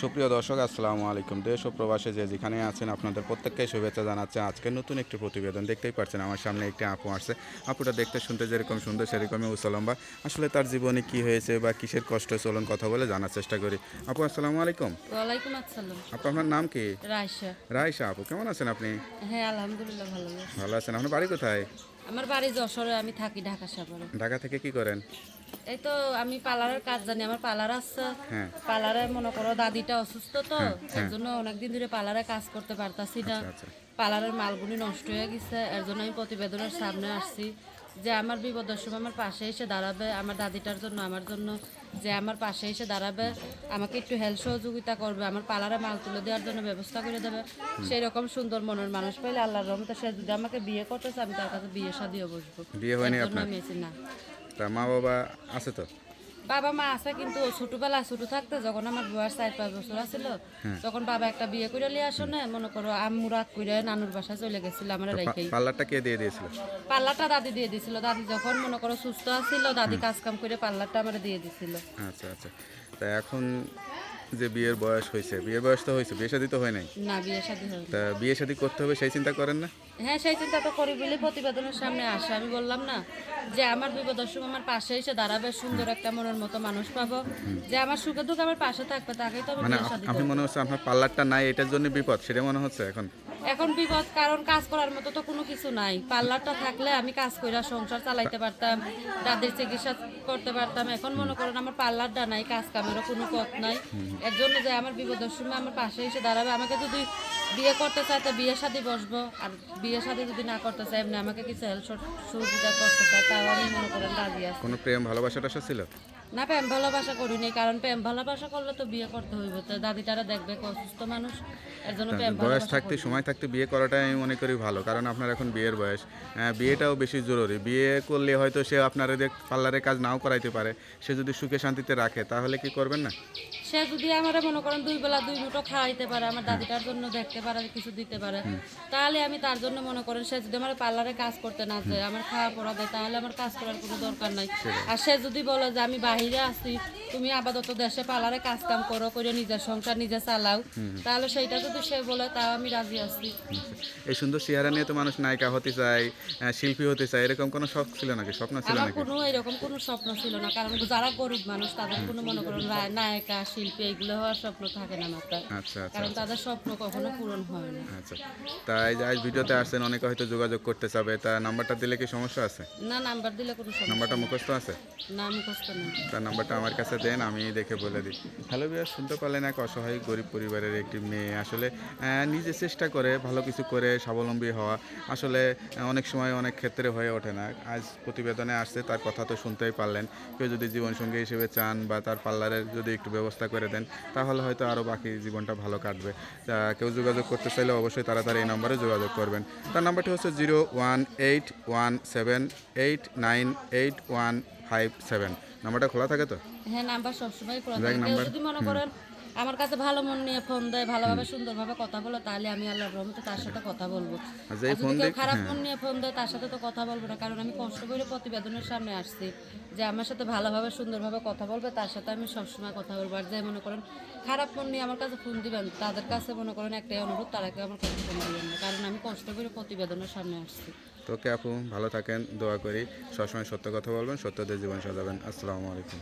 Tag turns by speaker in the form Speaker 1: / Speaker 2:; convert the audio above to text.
Speaker 1: সুপ্রিয় দর্শক আসসালামু আলাইকুম। দেশ ও প্রবাসে যে যেখানে আছেন আপনাদের প্রত্যেককে শুভেচ্ছা জানাচ্ছে। আজকে নতুন একটি প্রতিবেদন দেখতেই পাচ্ছেন আমার সামনে একটি আপু আসছে। আপুটা দেখতে শুনতে যেরকম সুন্দর সেরকমই উসলম্বা আসলে তার জীবনে কি হয়েছে বা কিসের কষ্ট চলুন কথা বলে জানার চেষ্টা করি। আপু আসসালামু আলাইকুম।
Speaker 2: ওয়ালাইকুম আসসালাম।
Speaker 1: আপু আপনার নাম কি?
Speaker 2: রায়শা।
Speaker 1: রাইসা আপু কেমন আছেন আপনি?
Speaker 2: হ্যাঁ আলহামদুলিল্লাহ ভালো
Speaker 1: ভালো আছেন। আপনার বাড়ি কোথায়?
Speaker 2: আমার বাড়ি যশোরে আমি থাকি ঢাকা সাগরে
Speaker 1: ঢাকা থেকে কি করেন?
Speaker 2: এই তো আমি পার্লারের কাজ জানি আমার পার্লার আছে।
Speaker 1: হ্যাঁ।
Speaker 2: পার্লারে মনে করো দাদিটা অসুস্থ তো এর জন্য অনেকদিন ধরে পার্লারে কাজ করতে পারতাছি না।
Speaker 1: আচ্ছা
Speaker 2: পার্লারের মালগুলি নষ্ট হয়ে গেছে এর জন্য আমি প্রতিবেদনের সামনে আসছি যে আমার বিপদের সময় আমার পাশে এসে দাঁড়াবে আমার দাদিটার জন্য আমার জন্য যে আমার পাশে এসে দাঁড়াবে আমাকে একটু হেল্প সহযোগিতা করবে আমার পার্লারে মাল তুলে দেওয়ার জন্য ব্যবস্থা করে দেবে। সেই রকম সুন্দর মনের মানুষ পাইলে আল্লাহর রহমতে সে যদি আমাকে বিয়ে করতেছে আমি তার কাছে বিয়ে শাদিও বসবো
Speaker 1: বিয়ে হয়নি আপনার?
Speaker 2: না।
Speaker 1: তা মা বাবা আছে তো?
Speaker 2: বাবা মা আছে কিন্তু ছোটবেলা ছোট থাকতে যখন আমার বয়স চার পাঁচ বছর আছিল তখন বাবা একটা বিয়ে করে নিয়ে আসো না মনে করো আম্মু রাগ করে নানুর বাসা চলে গেছিল আমার
Speaker 1: পাল্লাটা কে দিয়ে দিয়েছিল?
Speaker 2: পাল্লাটা দাদি দিয়ে দিয়েছিল দাদি যখন মনে করো সুস্থ আছিল দাদি কাজ কাম করে পাল্লাটা আমার দিয়ে দিয়েছিল
Speaker 1: আচ্ছা আচ্ছা। তা এখন যে বিয়ের বয়স হয়েছে বিয়ের বয়স তো হয়েছে বিয়ে শাদী তো হয় নাই।
Speaker 2: না বিয়ে শাদী হয়
Speaker 1: তা বিয়ে শাদী করতে হবে সেই চিন্তা করেন না?
Speaker 2: হ্যাঁ সেই চিন্তা তো করি বলে প্রতিবেদনের সামনে আসে। আমি বললাম না যে আমার বিপদের সময় আমার পাশে এসে দাঁড়াবে সুন্দর একটা মনের মতো মানুষ পাবো। যে আমার সুখে দুঃখ আমার পাশে থাকবে তাকেই তো আমি
Speaker 1: মানে
Speaker 2: বিয়ে শাদী
Speaker 1: আপনি মনে হচ্ছে আপনার পার্লারটা নাই এটার জন্য বিপদ সেটা মনে হচ্ছে এখন?
Speaker 2: এখন বিপদ কারণ কাজ করার মতো তো কোনো কিছু নাই। পার্লারটা থাকলে আমি কাজ করে সংসার চালাইতে পারতাম দাদির চিকিৎসা করতে পারতাম। এখন মনে করেন আমার পার্লারটা নাই কাজ কামেরও কোনো পথ নাই। এর জন্য যে আমার বিপদের সময় আমার পাশে এসে দাঁড়াবে। আমাকে যদি বিয়ে করতে চায় তো বিয়ে শাদি বসবো আর বিয়ে শাদি যদি না করতে চায় এমনি আমাকে কিছু হেল্প সুবিধা করতে চায় তাও আমি মনে করেন রাজি আছি।
Speaker 1: কোনো প্রেম ভালোবাসা টাসা ছিল?
Speaker 2: না প্রেম ভালোবাসা করিনি কারণ প্রেম ভালোবাসা করলে তো বিয়ে করতে হইব। তো দাদিটারা দেখবে কি অসুস্থ মানুষ এর জন্য প্রেম ভালোবাসা
Speaker 1: থাকতে সময় থাকতে বিয়ে করাটাই আমি মনে করি ভালো কারণ আপনার এখন বিয়ের বয়স। হ্যাঁ, বিয়েটাও বেশি জরুরি। বিয়ে করলে হয়তো সে আপনার পার্লারে কাজ নাও করাইতে পারে। সে যদি সুখে শান্তিতে রাখে তাহলে কি করবেন না?
Speaker 2: সে যদি আমার মনে করেন দুই বেলা দুই মুঠো খাওয়াইতে পারে আমার দাদিটার জন্য দেখতে পারে কিছু দিতে পারে তাহলে আমি তার জন্য মনে করেন সে যদি আমার পার্লারে কাজ করতে না যায় আমার খাওয়া পড়া দেয় তাহলে আমার কাজ করার কোনো দরকার নাই। আর সে যদি বলে যে আমি বাহিরে আছি তুমি আপাতত দেশে পার্লারে কাজ কাম করো করে নিজের সংসার নিজে চালাও তাহলে সেইটা যদি সে বলে তাও আমি রাজি আছি।
Speaker 1: এই সুন্দর চেহারা নিয়ে তো মানুষ নায়িকা হতে চায় শিল্পী হতে চায় এরকম কোনো শখ ছিল নাকি? স্বপ্ন ছিল নাকি?
Speaker 2: কোনো এরকম কোনো স্বপ্ন ছিল না কারণ যারা গরিব মানুষ তাদের কোনো মনে করেন নায়িকা শিল্পী এগুলো হওয়ার স্বপ্ন থাকে না মাত্রা।
Speaker 1: আচ্ছা আচ্ছা
Speaker 2: কারণ তাদের স্বপ্ন কখনো পূরণ হয় না।
Speaker 1: আচ্ছা। তাই আজ ভিডিওতে আসছেন অনেকে হয়তো যোগাযোগ করতে চাবে তা নাম্বারটা দিলে কি সমস্যা আছে?
Speaker 2: না নাম্বার দিলে কোনো সমস্যা
Speaker 1: নাম্বারটা মুখস্থ আছে?
Speaker 2: না মুখস্থ নেই।
Speaker 1: তার নাম্বারটা আমার কাছে দেন আমি দেখে বলে দিই। হ্যালো বিয়ার শুনতে পারলেন এক অসহায় গরিব পরিবারের একটি মেয়ে। আসলে নিজে চেষ্টা করে ভালো কিছু করে স্বাবলম্বী হওয়া আসলে অনেক সময় অনেক ক্ষেত্রে হয়ে ওঠে না। আজ প্রতিবেদনে আসছে তার কথা তো শুনতেই পারলেন। কেউ যদি জীবনসঙ্গী হিসেবে চান বা তার পার্লারের যদি একটু ব্যবস্থা করে দেন তাহলে হয়তো আরও বাকি জীবনটা ভালো কাটবে। তা কেউ যোগাযোগ করতে চাইলে অবশ্যই তাড়াতাড়ি এই নম্বরে যোগাযোগ করবেন। তার নাম্বারটি হচ্ছে zero one eight one seven eight nine eight one five seven. নাম্বারটা খোলা থাকে তো?
Speaker 2: হ্যাঁ নাম্বার সবসময় খোলা থাকে। যদি মনে করেন আমার কাছে ভালো মন নিয়ে ফোন দেয় ভালোভাবে সুন্দরভাবে কথা বলে তাহলে আমি আল্লাহর রহমতে তার সাথে কথা বলব। কেউ খারাপ
Speaker 1: হ্যাঁ।
Speaker 2: মন নিয়ে ফোন দেয় তার সাথে তো কথা বলব না কারণ আমি কষ্ট করে প্রতিবেদনের সামনে আসছি যে আমার সাথে ভালোভাবে সুন্দরভাবে কথা বলবে তার সাথে আমি সবসময় কথা বলব। আর যে মনে করেন খারাপ মন নিয়ে আমার কাছে ফোন দিবেন তাদের কাছে মনে করেন একটাই অনুরোধ তারা কেউ আমার কাছে ফোন দিবেন না কারণ আমি কষ্ট করে প্রতিবেদনের সামনে আসছি।
Speaker 1: তো ওকে আপু ভালো থাকেন দোয়া করি সবসময় সত্য কথা বলবেন সত্যদের জীবন সাজাবেন। আসসালামু আলাইকুম।